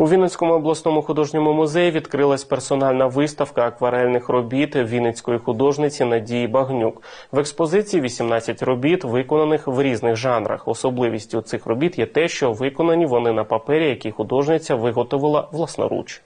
У Вінницькому обласному художньому музеї відкрилась персональна виставка акварельних робіт вінницької художниці Надії Багнюк. В експозиції 18 робіт, виконаних в різних жанрах. Особливістю цих робіт є те, що виконані вони на папері, який художниця виготовила власноруч.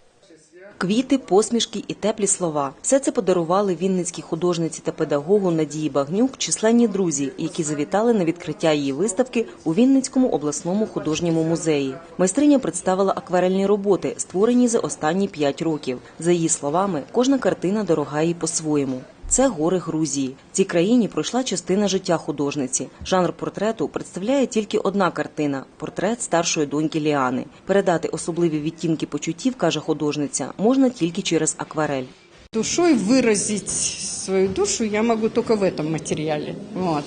Квіти, посмішки і теплі слова – все це подарували вінницькій художниці та педагогу Надії Багнюк численні друзі, які завітали на відкриття її виставки у Вінницькому обласному художньому музеї. Майстриня представила акварельні роботи, створені за останні п'ять років. За її словами, кожна картина дорога їй по-своєму Це гори Грузії. В цій країні пройшла частина життя художниці. Жанр портрету представляє тільки одна картина портрет старшої доньки Ліани. Передати особливі відтінки почуттів, каже художниця, можна тільки через акварель. Душой выразить свою душу я могу только в этом материале. Вот.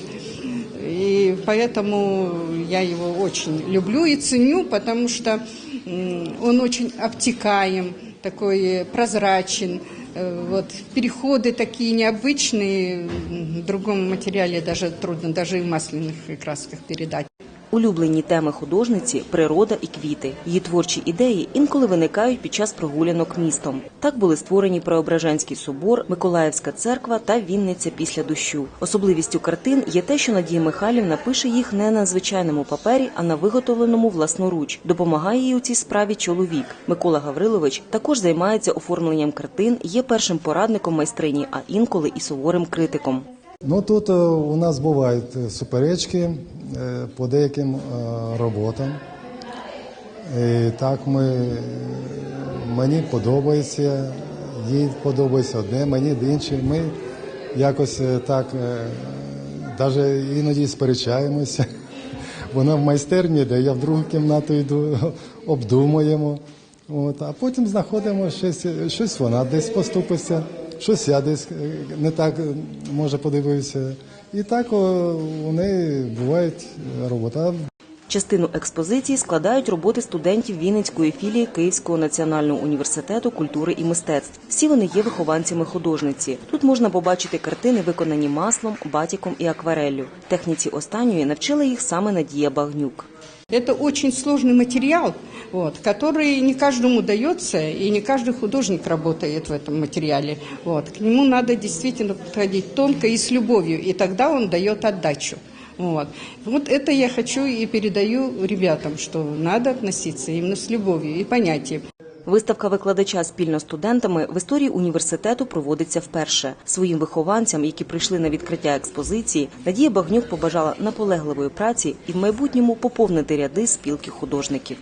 И поэтому я его очень люблю и ценю, потому что м, он очень обтекаем, такой прозрачен. Э, Вот. Переходы такие необычные, м, в другом материале даже трудно, даже и в масляных красках передать. Улюблені теми художниці природа і квіти. Її творчі ідеї інколи виникають під час прогулянок містом. Так були створені Преображенський собор, Миколаївська церква та Вінниця після дощу. Особливістю картин є те, що Надія Михайлівна пише їх не на звичайному папері, а на виготовленому власноруч. Допомагає їй у цій справі чоловік. Микола Гаврилович також займається оформленням картин, є першим порадником майстрині, а інколи і суворим критиком. Ну тут е, у нас бувають е, суперечки е, по деяким роботам. І так ми, мені подобається, їй подобається одне, мені інше. Ми якось так навіть іноді сперечаємося. Вона в майстерні, де я в другу кімнату йду, обдумуємо. От, а потім знаходимо щось, щось вона десь поступиться, щось я десь не так може подивився. І так у неї бувають робота. Частину експозиції складають роботи студентів Вінницької філії Київського національного університету культури і мистецтв. Всі вони є вихованцями художниці. Тут можна побачити картини, виконані маслом, батіком і аквареллю. Техніці останньої навчила їх саме Надія Багнюк. Это очень сложный материал, вот, который не каждому дается, и не каждый художник работает в этом материале. Вот. К нему надо действительно подходить тонко и с любовью, и тогда он дает отдачу. Вот. вот это я хочу и передаю ребятам, что надо относиться именно с любовью и понятием. Виставка викладача спільно з студентами в історії університету проводиться вперше. Своїм вихованцям, які прийшли на відкриття експозиції, Надія Багнюк побажала наполегливої праці і в майбутньому поповнити ряди спілки художників.